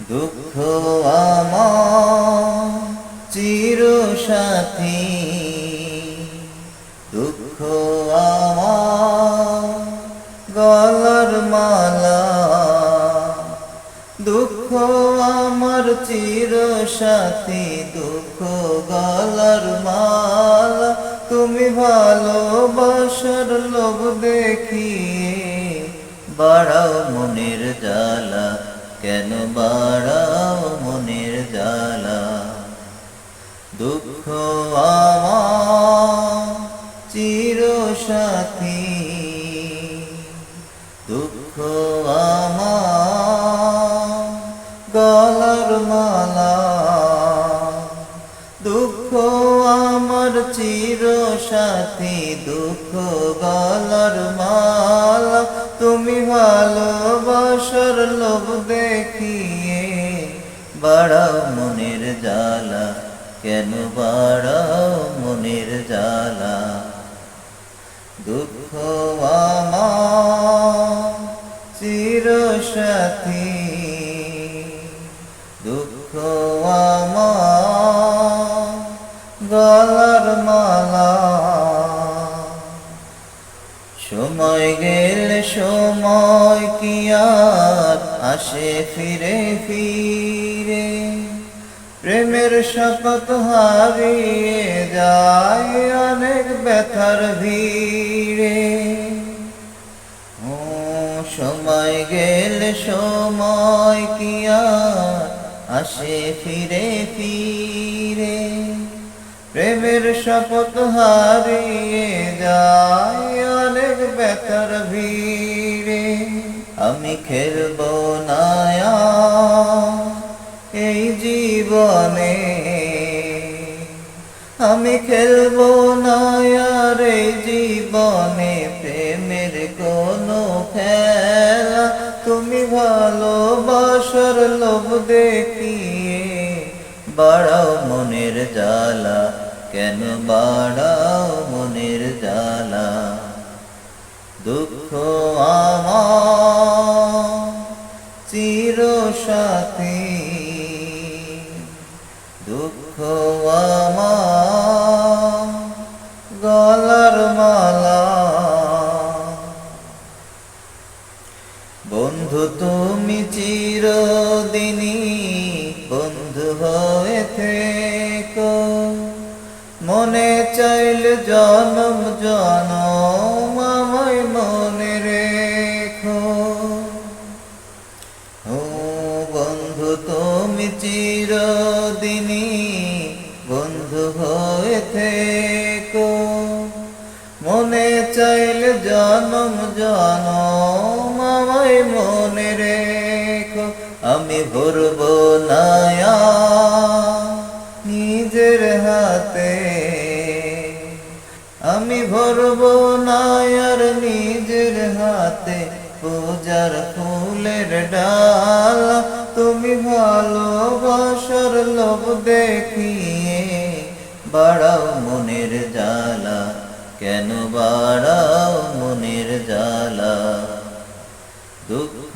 দুঃখ চির সাথী। দুঃখ আমার গলার মালা। দুঃখ আমার চির সাথী। দুঃখ গলার মালা। তুমি ভালো ভালোবাসার লোভ দেখিয়ে বাড়াও মনের জ্বালা। কেন বাড়াও মনের জ্বালা? দুঃখ আমার চির সাথী। দুঃখ আমার গলার মালা। দুঃখ আমার চির সাথী। দুঃখ গলার মালা। তুমি ভালোবাসার লোভ দেখিয়ে বাড়াও মনের জ্বালা। কেন বাড়াও মনের জ্বালা? দুঃখ চির সাথী দুঃখ আমার গেলে সময় কি আসে ফিরে ফিরে। প্রেমের শপথ হারিয়ে যায় অনেক ব্যথার ভিড়ে। ও, সময় গেলে সময় কি আসে ফিরে ফিরে। প্রেমের শপথ হারিয়ে যায় অনেক ব্যথার ভিড়ে। আমি খেলব না আর এই জীবনে। আমি খেলব না এই জীবনে। প্রেমের কোনো খেলা তুমি ভালোবাসার লোভ দেখিয়ে বাড়াও মনের জ্বালা। কেন বাড়াও মনের জ্বালা? দুঃখ আমার চির সাথী। দুঃখ আমার গলার মালা। বন্ধু, তুমি চিরদিনই বন্ধু হয়ে থেকো মনে চাইল জনম জনম, আমায় মনে রেখো। ও বন্ধু, তুমি চিরদিনই বন্ধু হয়ে থেকো। মনে চাইল জনম জনম, আমায় মনে রেখো। আমি ভরব নায়া ভরব নায়ার নিজের হাতে পূজার ফুলের ডাল। তুমি ভালোবাসার লোভ দেখিয়ে বাড়াও মনের জ্বালা। কেন বাড়াও মনের জ্বালা? দুঃখ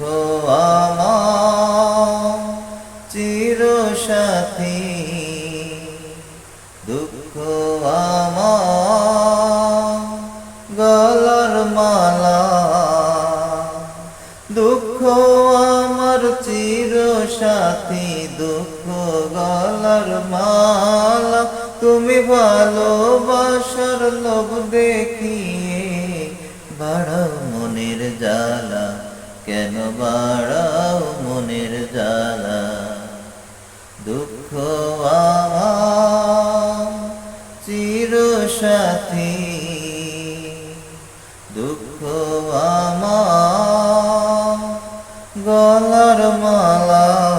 আমার চির সাথী দুঃখ আমার চির সাথী দুঃখ গলার মালা। তুমি ভালোবাসার লোভ দেখিয়ে বাড়াও মনের জ্বালা। কেন বাড়াও মনের জ্বালা? দুঃখ চির সাথী। দুঃখ আমার গলার মালা